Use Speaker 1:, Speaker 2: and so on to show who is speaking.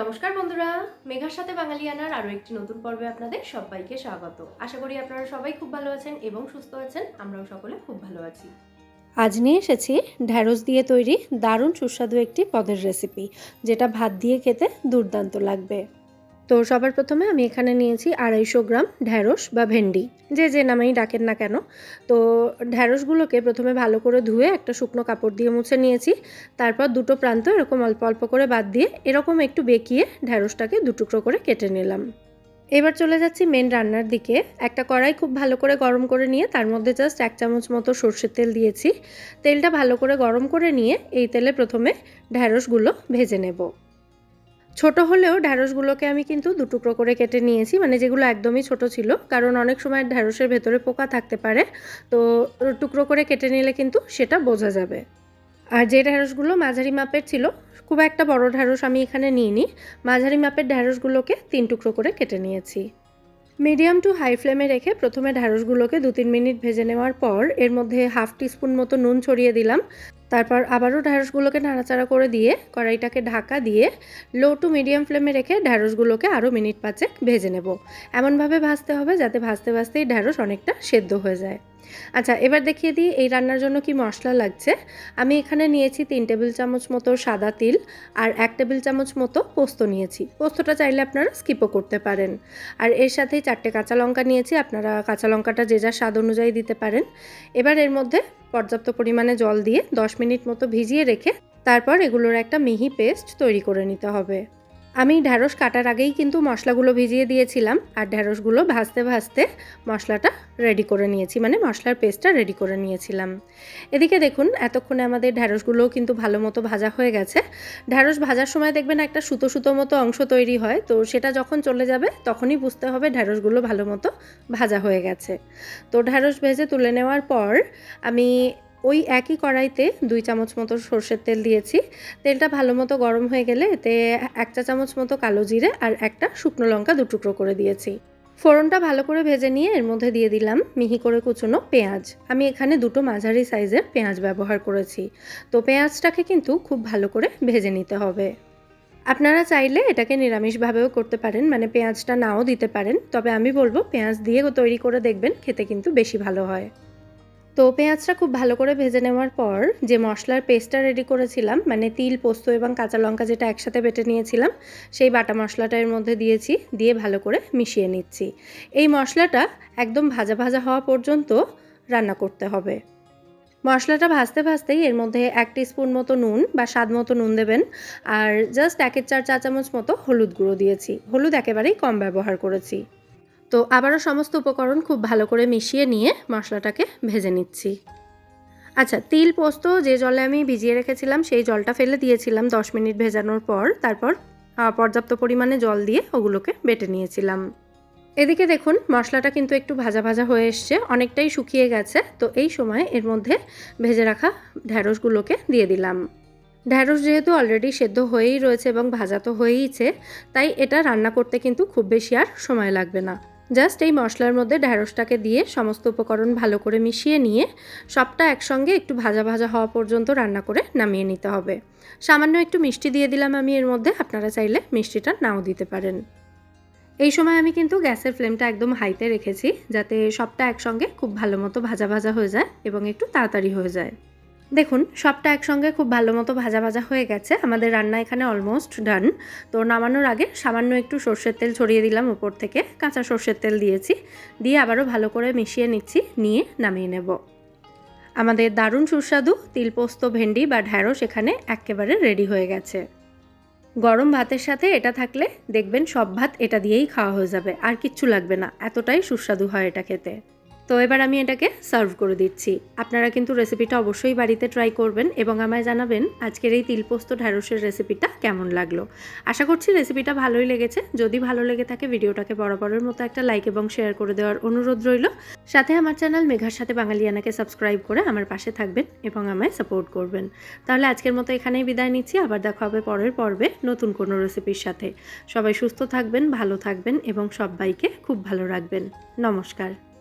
Speaker 1: নমস্কার বন্ধুরা, মেঘার সাথে বাঙালিয়ানার আরও একটি নতুন পর্বে আপনাদের সবাইকে স্বাগত। আশা করি আপনারা সবাই খুব ভালো আছেন এবং সুস্থ আছেন, আমরাও সকলে খুব ভালো আছি।
Speaker 2: আজ নিয়ে এসেছি ঢ্যাঁড়স দিয়ে তৈরি দারুণ সুস্বাদু একটি পদের রেসিপি যেটা ভাত দিয়ে খেতে দুর্দান্ত লাগবে। তো সবার প্রথমে আমি এখানে নিয়েছি আড়াইশো গ্রাম ঢ্যাঁড়স বা ভেন্ডি। যে যে নামেই ডাকেন না কেন। তো ঢ্যাঁড়সগুলোকে প্রথমে ভালো করে ধুয়ে একটা শুকনো কাপড় দিয়ে মুছে নিয়েছি। তারপর দুটো প্রান্ত এরকম অল্প অল্প করে বাদ দিয়ে এরকম একটু বেঁকিয়ে ঢ্যাঁড়সটাকে দুটুকরো করে কেটে নিলাম। এবার চলে যাচ্ছি মেন রান্নার দিকে। একটা কড়াই খুব ভালো করে গরম করে নিয়ে তার মধ্যে জাস্ট এক চামচ মতো সর্ষের তেল দিয়েছি। তেলটা ভালো করে গরম করে নিয়ে এই তেলে প্রথমে ঢ্যাঁড়সগুলো ভেজে নেব। ছোট হলেও ঢ্যাঁড়সগুলোকে আমি কিন্তু দুটুকরো করে কেটে নিয়েছি মানে যেগুলো একদমই ছোট ছিল। কারণ অনেক সময় ঢ্যাঁড়সের ভেতরে পোকা থাকতে পারে, তো টুকরো করে কেটে নিলে কিন্তু সেটা বোঝা যাবে। আর যে ঢ্যাঁড়সগুলো মাঝারি মাপের ছিল, খুব একটা বড় ঢ্যাঁড়স আমি এখানে নিইনি। মাঝারি মাপের ঢ্যাঁড়সগুলোকে তিন টুকরো করে কেটে নিয়েছি। মিডিয়াম টু হাই ফ্লেমে রেখে প্রথমে ঢ্যাঁড়সগুলোকে দু তিন মিনিট ভেজে নেওয়ার পর এর মধ্যে হাফ টিস্পুন মতো নুন ছড়িয়ে দিলাম। তারপর আবারও ঢ্যাঁড়সগুলোকে নাড়াচাড়া করে দিয়ে কড়াইটাকে ঢাকা দিয়ে লো টু মিডিয়াম ফ্লেমে রেখে ঢ্যাঁড়সগুলোকে আরও মিনিট পাঁচেক ভেজে নেব। এমনভাবে ভাজতে হবে যাতে ভাজতে ভাজতেই ঢ্যাঁড়স অনেকটা সেদ্ধ হয়ে যায়। আচ্ছা এবার দেখিয়ে দিই এই রান্নার জন্য কি মশলা লাগছে। আমি এখানে নিয়েছি তিন টেবিল চামচ মতো সাদা তিল আর এক টেবিল চামচ মতো পোস্ত নিয়েছি। পোস্তটা চাইলে আপনারা স্কিপও করতে পারেন। আর এর সাথেই চারটে কাঁচা লঙ্কা নিয়েছি, আপনারা কাঁচা লঙ্কাটা যে যার স্বাদ অনুযায়ী দিতে পারেন। এবার এর মধ্যে পর্যাপ্ত পরিমাণে জল দিয়ে দশ মিনিট মতো ভিজিয়ে রেখে তারপর এগুলোর একটা মিহি পেস্ট তৈরি করে নিতে হবে। আমি ঢ্যাঁড়স কাটার আগেই কিন্তু মশলাগুলো ভিজিয়ে দিয়েছিলাম আর ঢ্যাঁড়সগুলো ভাজতে ভাজতে মশলাটা রেডি করে নিয়েছি মানে মশলার পেস্টটা রেডি করে নিয়েছিলাম। এদিকে দেখুন, এতক্ষণে আমাদের ঢ্যাঁড়সগুলোও কিন্তু ভালো মতো ভাজা হয়ে গেছে। ঢ্যাঁড়স ভাজার সময় দেখবেন একটা সুতো সুতো মতো অংশ তৈরি হয়, তো সেটা যখন চলে যাবে তখনই বুঝতে হবে ঢ্যাঁড়সগুলো ভালো মতো ভাজা হয়ে গেছে। তো ঢ্যাঁড়স ভেজে তুলে নেওয়ার পর আমি ওই একই কড়াইতে দুই চামচ মতো সর্ষের তেল দিয়েছি। তেলটা ভালো মতো গরম হয়ে গেলে এতে এক চা চামচ মতো কালো জিরে আর একটা শুকনো লঙ্কা দুটুকরো করে দিয়েছি। ফোড়নটা ভালো করে ভেজে নিয়ে এর মধ্যে দিয়ে দিলাম মিহি করে কুচনো পেঁয়াজ। আমি এখানে দুটো মাঝারি সাইজের পেঁয়াজ ব্যবহার করেছি। তো পেঁয়াজটাকে কিন্তু খুব ভালো করে ভেজে নিতে হবে। আপনারা চাইলে এটাকে নিরামিষভাবেও করতে পারেন মানে পেঁয়াজটা নাও দিতে পারেন। তবে আমি বলব পেঁয়াজ দিয়ে তৈরি করে দেখবেন, খেতে কিন্তু বেশি ভালো হয়। তো পেঁয়াজটা খুব ভালো করে ভেজে নেওয়ার পর যে মশলার পেস্টটা রেডি করেছিলাম মানে তিল, পোস্ত এবং কাঁচা লঙ্কা যেটা একসাথে বেটে নিয়েছিলাম, সেই বাটা মশলাটা এর মধ্যে দিয়েছি, দিয়ে ভালো করে মিশিয়ে নিচ্ছি। এই মশলাটা একদম ভাজা ভাজা হওয়া পর্যন্ত রান্না করতে হবে। মশলাটা ভাজতে ভাজতেই এর মধ্যে এক স্পুন মতো নুন বা স্বাদ মতো নুন দেবেন, আর জাস্ট একের চার চা চামচ মতো হলুদ গুঁড়ো দিয়েছি। হলুদ একেবারেই কম ব্যবহার করেছি। তো আবারও সমস্ত উপকরণ খুব ভালো করে মিশিয়ে নিয়ে মশলাটাকে ভেজে নিচ্ছি। আচ্ছা তিল, পোস্ত যে জলে আমি ভিজিয়ে রেখেছিলাম, সেই জলটা ফেলে দিয়েছিলাম দশ মিনিট ভেজানোর পর। তারপর পর্যাপ্ত পরিমাণে জল দিয়ে ওগুলোকে বেটে নিয়েছিলাম। এদিকে দেখুন, মশলাটা কিন্তু একটু ভাজা ভাজা হয়ে এসছে, অনেকটাই শুকিয়ে গেছে। তো এই সময় এর মধ্যে ভেজে রাখা ঢ্যাঁড়সগুলোকে দিয়ে দিলাম। ঢ্যাঁড়স যেহেতু অলরেডি সেদ্ধ হয়েই রয়েছে এবং ভাজা তো হয়েইছে, তাই এটা রান্না করতে কিন্তু খুব বেশি আর সময় লাগবে না। জাস্ট এই মশলার মধ্যে ঢ্যাঁড়সটাকে দিয়ে সমস্ত উপকরণ ভালো করে মিশিয়ে নিয়ে সবটা একসঙ্গে একটু ভাজা ভাজা হওয়া পর্যন্ত রান্না করে নামিয়ে নিতে হবে। সামান্য একটু মিষ্টি দিয়ে দিলাম আমি এর মধ্যে, আপনারা চাইলে মিষ্টিটা নাও দিতে পারেন। এই সময় আমি কিন্তু গ্যাসের ফ্লেমটা একদম হাইতে রেখেছি যাতে সবটা একসঙ্গে খুব ভালো মতো ভাজা ভাজা হয়ে যায় এবং একটু তাড়াতাড়ি হয়ে যায়। দেখুন, সবটা একসঙ্গে খুব ভালো মতো ভাজা ভাজা হয়ে গেছে। আমাদের রান্না এখানে অলমোস্ট ডান তো নামানোর আগে সামান্য একটু সর্ষের তেল ছড়িয়ে দিলাম উপর থেকে। কাঁচা সর্ষের তেল দিয়েছি। দিয়ে আবারও ভালো করে মিশিয়ে নিচ্ছি, নিয়ে নামিয়ে নেব। আমাদের দারুণ সুস্বাদু তিলপোস্ত, ভেন্ডি বা ঢ্যাঁড়স এখানে একেবারে রেডি হয়ে গেছে। গরম ভাতের সাথে এটা থাকলে দেখবেন সব ভাত এটা দিয়েই খাওয়া হয়ে যাবে। আর কিচ্ছু লাগবে না। এতটাই সুস্বাদু হয় এটা খেতে। তো এবার আমি এটাকে সার্ভ করে দিচ্ছি। আপনারা কিন্তু রেসিপিটা অবশ্যই বাড়িতে ট্রাই করবেন এবং আমায় জানাবেন আজকের এই তিলপোস্ত ঢ্যাঁড়সের রেসিপিটা কেমন লাগল। আশা করছি রেসিপিটা ভালোই লেগেছে। যদি ভালো লেগে থাকে ভিডিওটাকে বরাবরের মতো একটা লাইক এবং শেয়ার করে দেওয়ার অনুরোধ রইল। সাথে আমার চ্যানেল মেঘার সাথে বাঙালিয়ানাকে সাবস্ক্রাইব করে আমার পাশে থাকবেন এবং আমায় সাপোর্ট করবেন। তাহলে আজকের মতো এখানেই বিদায় নিচ্ছি। আবার দেখা হবে পরের পর্বে নতুন কোনো রেসিপির সাথে। সবাই সুস্থ থাকবেন, ভালো থাকবেন এবং সবাইকে খুব ভালো রাখবেন। নমস্কার।